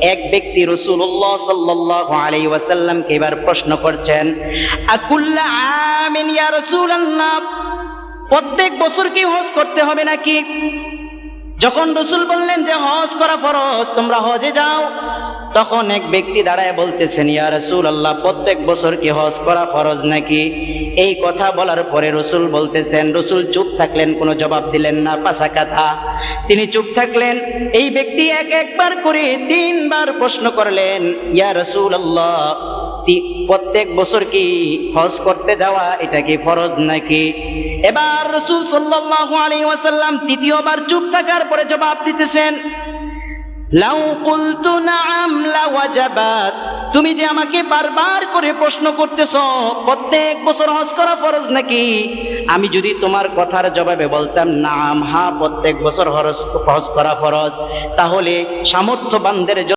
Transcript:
এক ব্যক্তি রসুল্লাহ সাল্লাহ আলাই ওয়াসাল্লামকে এবার প্রশ্ন করছেন, আকুল্লা আমিন ইয়া রাসূলুল্লাহ? প্রত্যেক বছর কি হজ করতে হবে নাকি? যখন রসুল বললেন যে হজ করা ফরজ, তোমরা হজে যাও। তখন এক ব্যক্তি দাঁড়ায় বলতেছেন, ইয়া রসুল আল্লাহ প্রত্যেক বছর কি হজ করা ফরজ নাকি? এই কথা বলার পরে রসুল বলতেছেন, রসুল চুপ থাকলেন, কোনো জবাব দিলেন না পাশা কথা তিনি চুপ থাকলেন। এই ব্যক্তি এক একবার করে তিনবার প্রশ্ন করলেন, ইয়া রসুল প্রত্যেক বছর কি হজ করতে যাওয়া এটা কি ফরজ নাকি? এবার রসুল সাল্লাল্লাহু আলাইহি ওয়াসাল্লাম তৃতীয়বার চুপ থাকার পরে জবাব দিতেছেন, লাউ কুলতু লাওয়াজাবাত তুমি যে আমাকে বারবার করে প্রশ্ন করতেছ, প্রত্যেক বছর হজ করা ফরজ নাকি? আমি যদি তোমার কথার জবাবে বলতাম, নাম, হা, প্রত্যেক বছর হরজ, হজ করা ফরজ। তাহলে সামর্থ্যবানদের